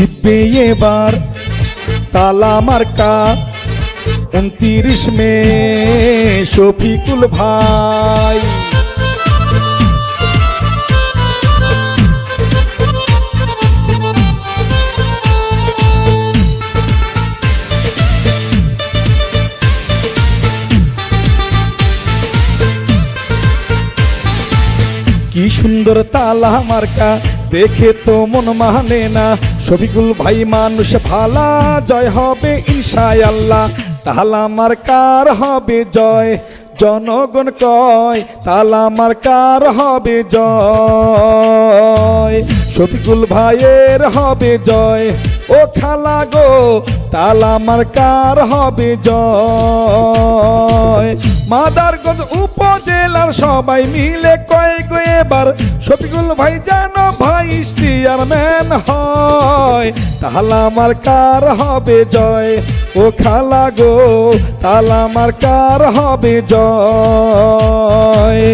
জিতবে এবার তালা মার্কা উনতিরিশ মে, শফিকুল ভাই। কি সুন্দর তালা মার্কা, দেখে তো মন মানে না। শফিকুল ভাই মানুষ ভালা, জয় হবে ইনশাআল্লাহ। তালা মার্কার হবে জয়? জনগণ কয় তালা মার্কার হবে জয়? শফিকুল ভাইয়ের হবে জয়। ও খালা গো তালা মার্কার হবে জয়? মাদারগঞ্জ উপজেলার সবাই মিলে কয়ে কয়ে এবার, শফিকুল ভাই যেন ভাই চেয়ারম্যান হয় তাহলে আমার কার হবে জয়? ও খালা গো তাহলে আমার কার হবে জয়?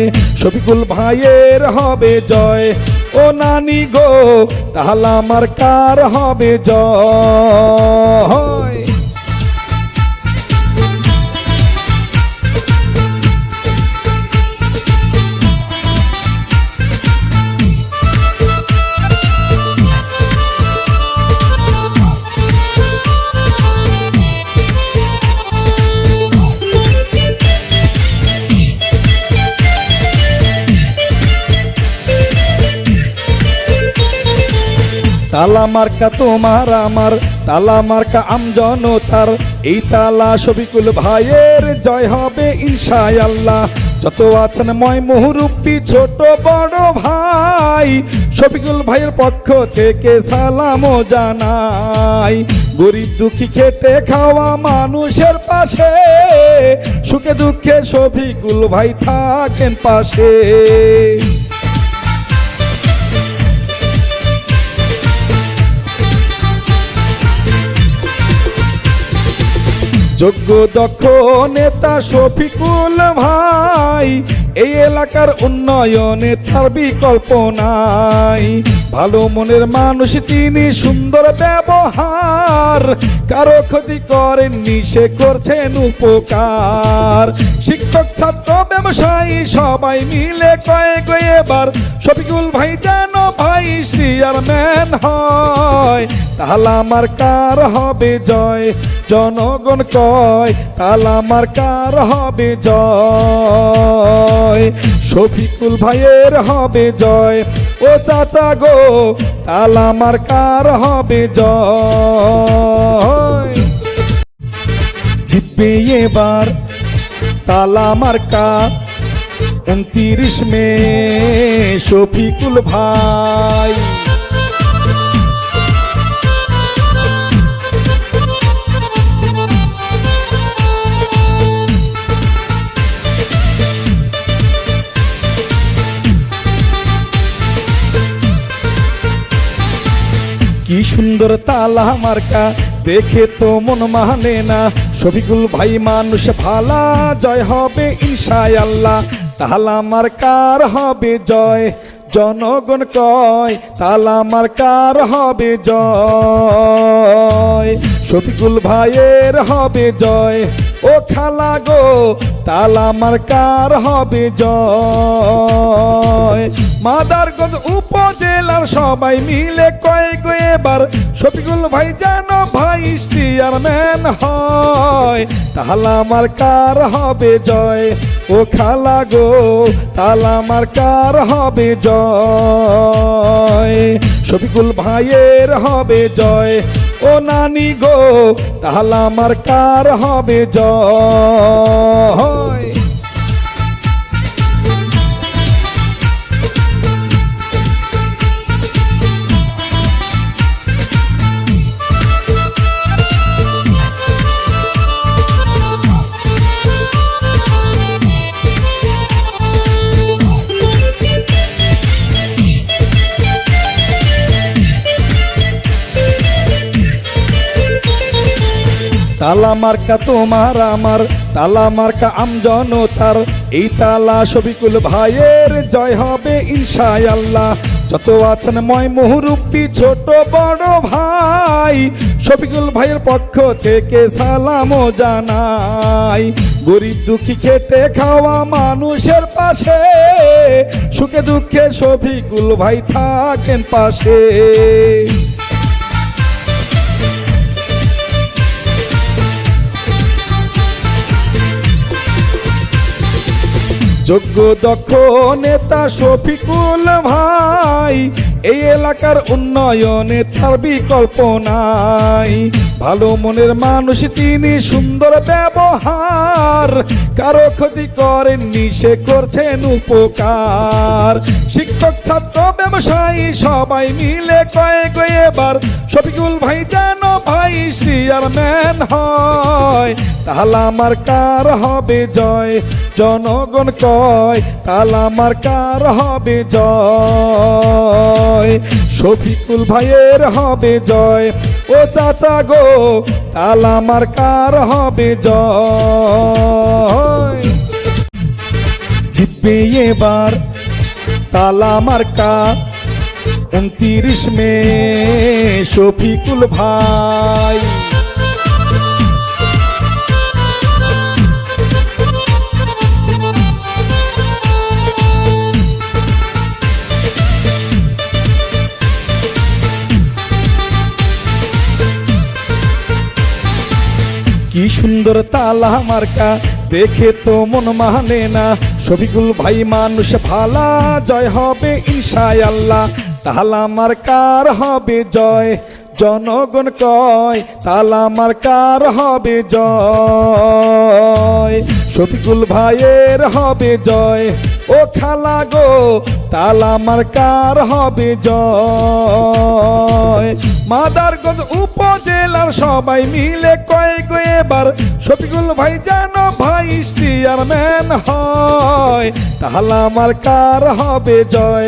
শফিকুল ভাইয়ের হবে জয়। ও নানি গো তাহলে আমার কার হবে জয়? তালা মার্কা তোমার আমার, তালা মার্কা আমজনতার এই তালা শফিকুল ভাইয়ের জয় হবে ইনশাআল্লাহ। যত আছেন ময় মুহুরুব্বি ছোট বড় ভাই, শফিকুল ভাইয়ের পক্ষ থেকে সালামও জানাই। গরিব দুঃখী খেটে খাওয়া মানুষের পাশে, সুখে দুঃখে শফিকুল ভাই থাকেন পাশে। যোগ্য দক্ষ নেতা শফিকুল ভাই এই এলাকার উন্নয়নে তার বিকল্প নাই। ভালো মনের মানুষ, তিনি সুন্দর ব্যবহার। কারও ক্ষতি করেননি, সে করছেন উপকার। শিক্ষক, ছাত্র, ব্যবসায়ী, সবাই মিলে কয়ে কয়ে এবার। শফিকুল ভাই যেন ভাই চেয়ারম্যান হয়, তাহলে আমার কার হবে জয়? জনগণ কয়, তাহলে আমার কার হবে জয়? শফিকুল ভাইয়ের হবে জয়। ও চাচা গো তাহলে আমার কার হবে জয়? জিতবে এবার তালা মার্কা উনতিরিশ মে, শফিকুল ভাই। কি সুন্দর তালা মার্কা? দেখে তো মন মানে না। শফিকুল ভাই মানুষ ভালা, জয় হবে ইনশাআল্লাহ। তাহলা মার্কার হবে জয়, জনগণ কয়, তালা মার্কার হবে জয়। শফিকুল ভাইয়ের হবে জয় ও খালা গো, তালা মার্কার হবে জয়? মাদারগঞ্জ উপজেলার সবাই মিলে কয়ে কয়ে এবার, শফিকুল ভাই যেন ভাই চেয়ারম্যান হয়। তাহলে আমার কার হবে জয়? ও খালা গো তাহলে আমার কার হবে জয়? শফিকুল ভাইয়ের হবে জয়। ও নানি গো তাহলে আমার কার হবে জয় তালা মার্কা তোমার আমার, তালা মার্কা আমজনতার এই তালা শফিকুল ভাইয়ের জয় হবে ইনশাআল্লাহ। যত আছেন ময় মুহুরুব্বি ছোট বড় ভাই, শফিকুল ভাইয়ের পক্ষ থেকে সালামও জানাই। গরিব দুঃখী খেটে খাওয়া মানুষের পাশে, সুখে দুঃখে শফিকুল ভাই থাকেন পাশে। যোগ্য দক্ষ নেতা শফিকুল ভাই এই এলাকার উন্নয়নে তার বিকল্প নাই। ভালো মনের মানুষ, তিনি সুন্দর ব্যবহার। কারও ক্ষতি করেননি, সে করছেন উপকার। শিক্ষক, ছাত্র, ব্যবসায়ী, সবাই মিলে কয়ে এবার শফিকুল ভাই যেন ভাই চেয়ারম্যান হয়। তাহলে আমার কার হবে জয়, জনগণ কয় তাহলে আমার কার হবে জয়। শফিকুল ভাইয়ের হবে জয় ও চাচা গো, তালা আমার কার হবে জয়? জিতবে এবার তালা মার্কা উনতিরিশ মে, শফিকুল ভাই। কি সুন্দর তালা মার্কা, দেখে তো মন মানে না। শফিকুল ভাই মানুষ ভালা, জয় হবে ইনশায় আল্লাহ তাহলা মার্কার হবে জয়, জনগণ কয়, তালা মার্কার হবে জয়। শফিকুল ভাইয়ের হবে জয়, ও খালা গো, তালা মার্কার হবে জয়। মাদারগঞ্জ উপজেলার সবাই মিলে কয়ে গো এবার। শফিকুল ভাই যেন ভাই চেয়ারম্যান হয় তাহলে আমার কার হবে জয়?